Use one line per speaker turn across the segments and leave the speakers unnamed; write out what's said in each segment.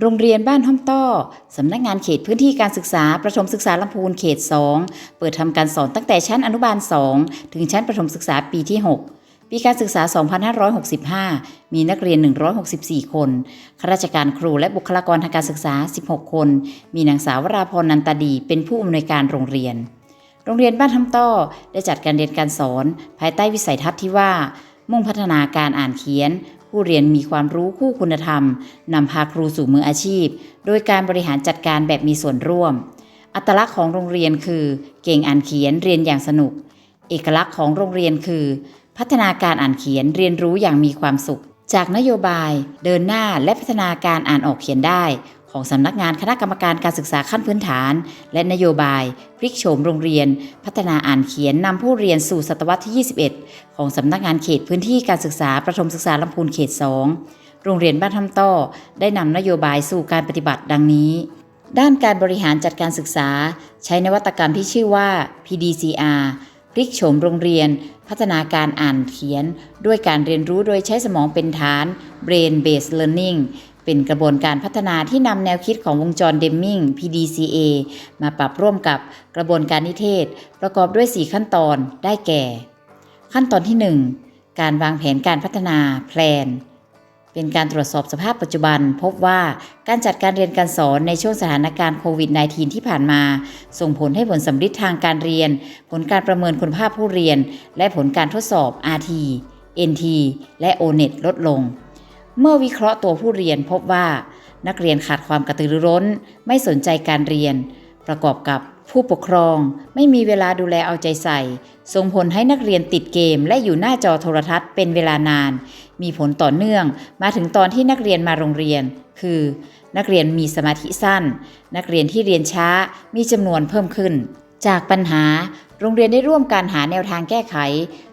โรงเรียนบ้านห้อมต้อ สำนักงานเขตพื้นที่การศึกษา ประถมศึกษาลำพูนเขต 2 เปิดทำการสอนตั้งแต่ชั้นอนุบาล 2 ถึงชั้นประถมศึกษาปีที่ 6 ปีการศึกษา 2565 มีนักเรียน 164 คน ข้าราชการครูและบุคลากรทางการศึกษา 16 คน มีนางสาววราพรนันตาดี เป็นผู้อำนวยการโรงเรียน โรงเรียนบ้านทำต้อ ได้จัดการเรียนการสอน ภายใต้วิสัยทัศน์ที่ว่า มุ่งพัฒนาการอ่านเขียน ผู้เรียนมีความรู้คู่คุณธรรมนำพาครูสู่มืออาชีพ โดยการบริหารจัดการแบบมีส่วนร่วม อัตลักษณ์ของโรงเรียนคือ เก่งอ่านเขียนเรียนอย่างสนุก เอกลักษณ์ของโรงเรียนคือ พัฒนาการอ่านเขียนเรียนรู้อย่างมีความสุข จากนโยบาย เดินหน้าและพัฒนาการอ่านออกเขียนได้ ของสำนักงานคณะกรรมการการศึกษาขั้นพื้นฐาน และนโยบายพลิกโฉมโรงเรียน พัฒนาอ่านเขียนนำผู้เรียนสู่ศตวรรษที่ 21 ของสำนักงานเขตพื้นที่การศึกษาประถมศึกษาลำพูนเขต 2 โรงเรียนบ้านทำต้อได้นำนโยบายสู่การปฏิบัติดังนี้ ด้านการบริหารจัดการศึกษา ใช้นวัตกรรมที่ชื่อว่า PDCR พลิกโฉมโรงเรียน พัฒนาการอ่านเขียน ด้วยการเรียนรู้โดยใช้สมองเป็นฐาน Brain Based Learning เป็นกระบวนการพัฒนาที่นำแนวคิดของวงจรเดมมิง PDCA มาปรับร่วมกับกระบวนการนิเทศ ประกอบด้วย 4 ขั้นตอนได้แก่ ขั้นตอนที่ 1 การวางแผนการพัฒนาแพลนเป็นการตรวจสอบสภาพปัจจุบัน พบว่าการจัดการเรียนการสอนในช่วงสถานการณ์โควิด -19 ที่ผ่านมา ส่งผลให้ผลสำลิดทางการเรียน ผลการประเมินคุณภาพผู้เรียน และผลการทดสอบ RT NT และ ONET ลดลง เมื่อวิเคราะห์ตัวผู้เรียนพบว่า นักเรียนขาดความกระตือรือร้น ไม่สนใจการเรียน ประกอบกับผู้ปกครอง ไม่มีเวลาดูแลเอาใจใส่ ส่งผลให้นักเรียนติดเกม และอยู่หน้าจอโทรทัศน์เป็นเวลานาน มีผลต่อเนื่อง มาถึงตอนที่นักเรียนมาโรงเรียน คือ นักเรียนมีสมาธิสั้น นักเรียนที่เรียนช้ามีจำนวนเพิ่มขึ้น จากปัญหา โรงเรียนได้ร่วมการหาแนวทางแก้ไข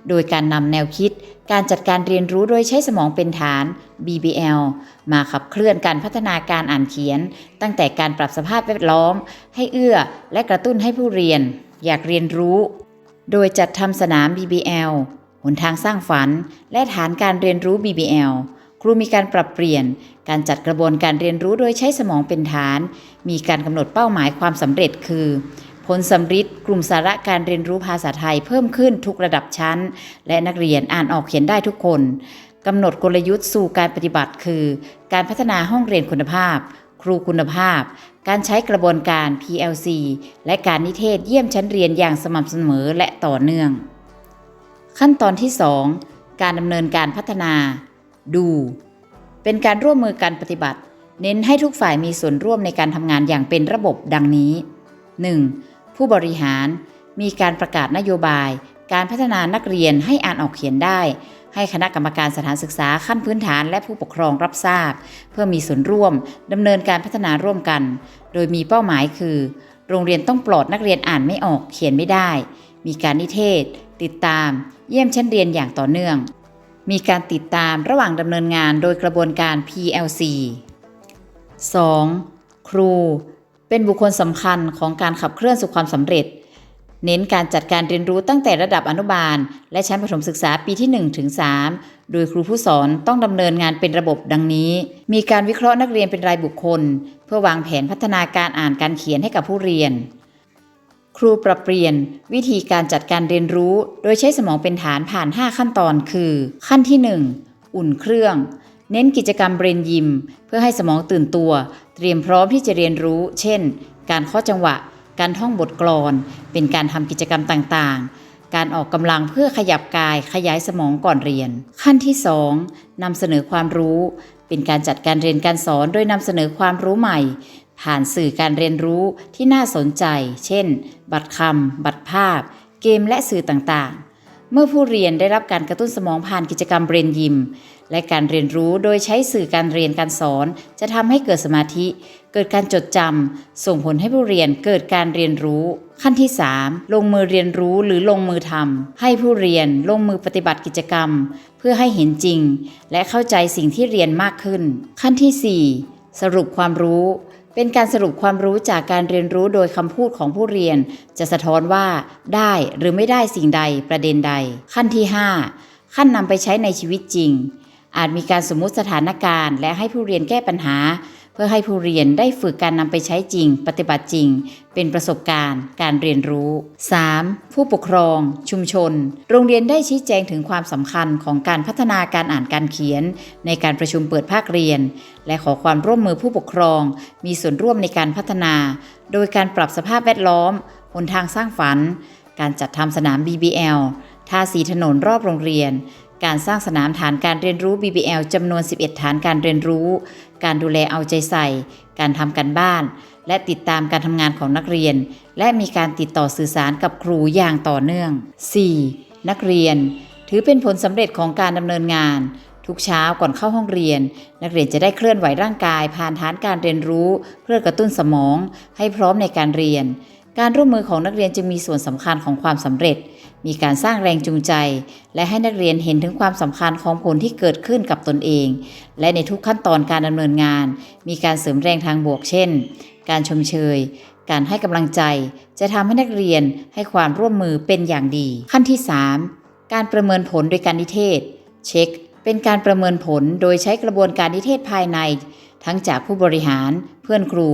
โดยการนำแนวคิด การจัดการเรียนรู้โดยใช้สมองเป็นฐาน BBL มาขับเคลื่อนการพัฒนาการอ่านเขียน ตั้งแต่การปรับสภาพแวดล้อม ให้เอื้อและกระตุ้นให้ผู้เรียน อยากเรียนรู้ โดยจัดทำสนาม BBL หนทางสร้างฝัน และฐานการเรียนรู้ BBL ครูมีการปรับเปลี่ยน การจัดกระบวนการเรียนรู้โดยใช้สมองเป็นฐาน มีการกำหนดเป้าหมายความสำเร็จคือ ผลสำฤทธิ์กลุ่มสาระการเรียนรู้ภาษาไทยเพิ่มขึ้นทุกระดับชั้น และนักเรียนอ่านออกเขียนได้ทุกคนกำหนดกลยุทธ์สู่การปฏิบัติคือ การพัฒนาห้องเรียนคุณภาพ ครูคุณภาพ การใช้กระบวนการ PLC และการนิเทศเยี่ยมชั้นเรียนอย่างสม่ำเสมอและต่อเนื่อง ขั้นตอนที่ 2 การดำเนินการพัฒนา ดู เป็นการร่วมมือการปฏิบัติ เน้นให้ทุกฝ่ายมีส่วนร่วมในการทำงานอย่างเป็นระบบดังนี้ 1. ผู้บริหารมีการประกาศนโยบาย การพัฒนานักเรียนให้อ่านออกเขียนได้ ให้คณะกรรมการสถานศึกษาขั้นพื้นฐานและผู้ปกครองรับทราบ เพื่อมีส่วนร่วมดำเนินการพัฒนาร่วมกัน โดยมีเป้าหมายคือ โรงเรียนต้องปลอดนักเรียนอ่านไม่ออกเขียนไม่ได้ มีการนิเทศ ติดตาม เยี่ยมชั้นเรียนอย่างต่อเนื่อง มีการติดตามระหว่างดำเนินงานโดยกระบวนการ PLC 2. ครู เป็นบุคคลสำคัญของการขับเคลื่อนสู่ความสำเร็จ เน้นการจัดการเรียนรู้ตั้งแต่ระดับอนุบาล และชั้นประถมศึกษาปีที่1ถึง3โดยครูผู้สอนต้องดำเนินงานเป็นระบบดังนี้ มีการวิเคราะห์นักเรียนเป็นรายบุคคล เพื่อวางแผนพัฒนาการอ่านการเขียนให้กับผู้เรียน ครูปรับเปลี่ยน วิธีการจัดการเรียนรู้ โดยใช้สมองเป็นฐานผ่าน 5 ขั้นตอนคือ ขั้นที่ 1 อุ่นเครื่อง เน้นกิจกรรมเบรนยิม เพื่อให้สมองตื่นตัว เตรียมพร้อมที่จะเรียนรู้ เช่น การเคาะจังหวะ การท่องบทกลอน เป็นการทำกิจกรรมต่างๆ การออกกำลังเพื่อขยับกายขยายสมองก่อนเรียน ขั้นที่2นำเสนอความรู้ เป็นการจัดการเรียนการสอนโดยนำเสนอความรู้ใหม่ ผ่านสื่อการเรียนรู้ที่น่าสนใจ เช่น บัตรคำบัตรภาพ เกมและสื่อต่างๆ เมื่อผู้เรียนได้รับการกระตุ้นสมองผ่านกิจกรรมเบรนยิม และการเรียนรู้โดยใช้สื่อการเรียนการสอน จะทำให้เกิดสมาธิ เกิดการจดจำส่งผลให้ผู้เรียนเกิดการเรียนรู้ ขั้นที่ 3 ลงมือเรียนรู้หรือลงมือทำให้ผู้เรียนลงมือปฏิบัติกิจกรรม เพื่อให้เห็นจริง และเข้าใจสิ่งที่เรียนมากขึ้น ขั้นที่ 4 สรุปความรู้ เป็นการสรุปความรู้จากการเรียนรู้โดยคำพูดของผู้เรียน จะสะท้อนว่าได้หรือไม่ได้สิ่งใดประเด็นใด ขั้นที่ 5 ขั้นนำไปใช้ในชีวิตจริง อาจมีการสมมุติสถานการณ์ และให้ผู้เรียนแก้ปัญหา เพื่อให้ผู้เรียนได้ฝึกการนำไปใช้จริง ปฏิบัติจริง เป็นประสบการณ์ การเรียนรู้ 3. ผู้ปกครอง ชุมชน โรงเรียนได้ชี้แจงถึงความสำคัญของการพัฒนาการอ่านการเขียน ในการประชุมเปิดภาคเรียน และขอความร่วมมือผู้ปกครอง มีส่วนร่วมในการพัฒนา โดยการปรับสภาพแวดล้อมหนทางสร้างฝัน การจัดทำสนาม BBL ทาสีถนนรอบโรงเรียน การสร้างสนามฐานการเรียนรู้ BBL จำนวน 11 ฐานการเรียนรู้ การดูแลเอาใจใส่ การทำกันบ้าน และติดตามการทำงานของนักเรียน และมีการติดต่อสื่อสารกับครูอย่างต่อเนื่อง 4. นักเรียน ถือเป็นผลสำเร็จของการดำเนินงาน ทุกเช้าก่อนเข้าห้องเรียน นักเรียนจะได้เคลื่อนไหวร่างกาย ผ่านฐานการเรียนรู้ เพื่อกระตุ้นสมอง ให้พร้อมในการเรียน การร่วมมือของนักเรียนจึงมีส่วนสำคัญของความสำเร็จ มีการสร้างแรงจูงใจ และให้นักเรียนเห็นถึงความสำคัญของผลที่เกิดขึ้นกับตนเอง และในทุกขั้นตอนการดำเนินงาน มีการเสริมแรงทางบวกเช่น การชมเชย การให้กำลังใจ จะทำให้นักเรียนให้ความร่วมมือเป็นอย่างดี ขั้นที่ 3 การประเมินผลโดยการนิเทศ เช็ค เป็นการประเมินผลโดยใช้กระบวนการนิเทศภายใน ทั้งจากผู้บริหาร เพื่อนครู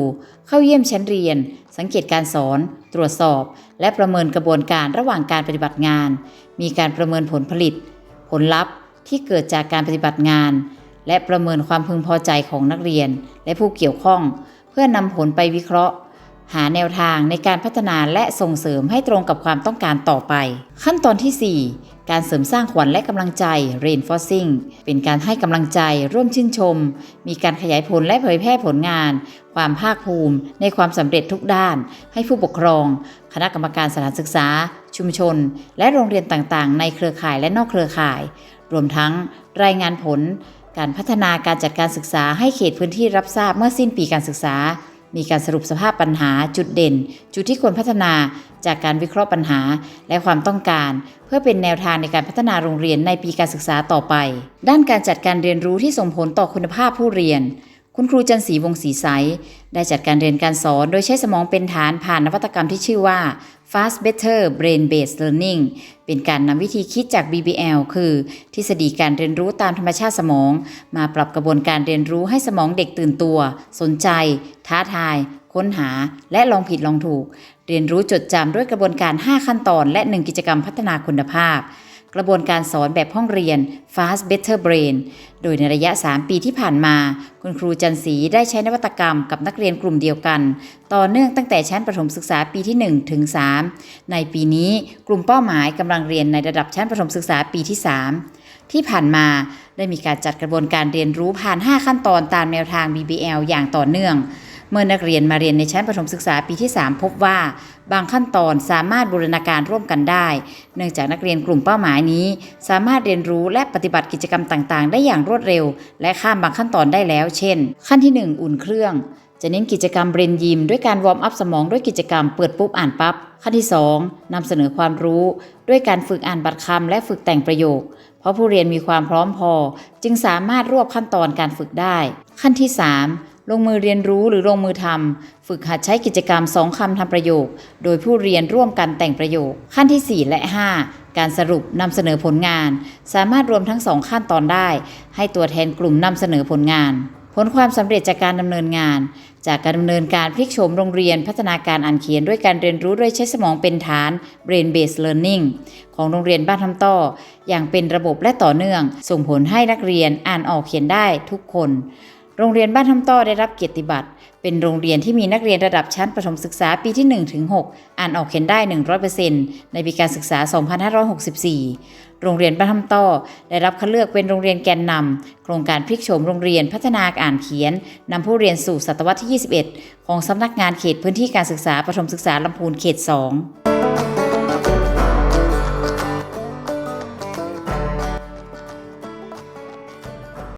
เข้าเยี่ยมชั้นเรียน สังเกตการสอน ตรวจสอบ และประเมินกระบวนการระหว่างการปฏิบัติงาน มีการประเมินผลผลิต ผลลัพธ์ที่เกิดจากการปฏิบัติงาน และประเมินความพึงพอใจของนักเรียน และผู้เกี่ยวข้อง เพื่อนำผลไปวิเคราะห์ หาแนวทางในการพัฒนาและส่งเสริมให้ตรงกับความต้องการต่อไป ขั้นตอนที่ 4 การเสริมสร้างขวัญและกำลังใจ reinforcing เป็นการให้กำลังใจร่วมชื่นชม มีการขยายผลและเผยแพร่ผลงาน ความภาคภูมิ ในความสำเร็จทุกด้าน ให้ผู้ปกครอง คณะกรรมการสถานศึกษา ชุมชน และโรงเรียนต่างๆ ในเครือข่ายและนอกเครือข่าย รวมทั้ง รายงานผล การพัฒนาการจัดการศึกษาให้เขตพื้นที่รับทราบเมื่อสิ้นปีการศึกษา มีการสรุปสภาพปัญหาจุดเด่น จุดที่ควรพัฒนาจากการวิเคราะห์ปัญหาและความต้องการ เพื่อเป็นแนวทางในการพัฒนาโรงเรียนในปีการศึกษาต่อไป ด้านการจัดการเรียนรู้ที่ส่งผลต่อคุณภาพผู้เรียน คุณครูจันทร์ศรีวงศ์ศรีใส ได้จัดการเรียนการสอน โดยใช้สมองเป็นฐานผ่านนวัตกรรมที่ชื่อว่า Fast Better Brain Based Learning เป็นการนำวิธีคิดจาก BBL คือ ทฤษฎีการเรียนรู้ตามธรรมชาติสมอง มาปรับกระบวนการเรียนรู้ให้สมองเด็กตื่นตัว สนใจ ท้าทาย ค้นหา และลองผิดลองถูก เรียนรู้จดจำด้วยกระบวนการ 5 ขั้นตอน และ 1 กิจกรรมพัฒนาคุณภาพ กระบวนการสอนแบบห้องเรียน Fast Better Brain โดยในระยะ 3 ปีที่ผ่านมา คุณครูจันศรีได้ใช้นวัตกรรมกับนักเรียนกลุ่มเดียวกัน ต่อเนื่องตั้งแต่ชั้นประถมศึกษาปีที่1ถึง3ในปีนี้กลุ่มเป้าหมายกำลังเรียนในระดับชั้นประถมศึกษาปีที่ 3 ที่ผ่านมาได้มีการจัดกระบวนการเรียนรู้ผ่าน 5 ขั้นตอนตามแนวทาง BBL อย่างต่อเนื่อง เมื่อนักเรียนมาเรียนในชั้นประถมศึกษาปีที่ 3 พบว่า บางขั้นตอนสามารถบูรณาการร่วมกันได้ เนื่องจากนักเรียนกลุ่มเป้าหมายนี้ สามารถเรียนรู้และปฏิบัติกิจกรรมต่างๆ ได้อย่างรวดเร็ว และข้ามบางขั้นตอนได้แล้ว เช่น ขั้นที่ 1 อุ่นเครื่อง จะเน้นกิจกรรมเบรนยิมด้วยการวอร์มอัพสมองด้วยกิจกรรมเปิดปุ๊บอ่านปั๊บขั้นที่ 2นำเสนอความรู้ด้วยการฝึกอ่านบัตรคำและฝึกแต่งประโยค เพราะผู้เรียนมีความพร้อมพอ จึงสามารถรวบขั้นตอนการฝึกได้ ขั้นที่ 3 ลงมือเรียนรู้หรือลงมือทำ ฝึกหัดใช้กิจกรรมสองคำทำประโยค โดยผู้เรียนร่วมกันแต่งประโยค ขั้นที่ 4 และ 5 การสรุปนำเสนอผลงาน สามารถรวมทั้งสองขั้นตอนได้ ให้ตัวแทนกลุ่มนำเสนอผลงาน ผลความสำเร็จจากการดำเนินงาน จากการดำเนินการพลิกโฉมโรงเรียนพัฒนาการอ่านเขียนด้วยการเรียนรู้ด้วยใช้สมองเป็นฐาน Brain Based Learning ของโรงเรียนบ้านทำต้ออย่างเป็นระบบและต่อเนื่อง ส่งผลให้นักเรียนอ่านออกเขียนได้ทุกคน โรงเรียนบ้านทำต้อได้รับเกียรติบัตร เป็นโรงเรียนที่มีนักเรียนระดับชั้นประถมศึกษาปีที่1ถึง6อ่านออกเขียนได้ 100%ในปีการศึกษา 2564 โรงเรียนบ้านทำต้อได้รับคัดเลือกเป็นโรงเรียนแกนนำโครงการพลิกโฉมโรงเรียนพัฒนาอ่านเขียนนำผู้เรียนสู่ศตวรรษที่ 21 ของสำนักงานเขตพื้นที่การศึกษาประถมศึกษาลำพูนเขต 2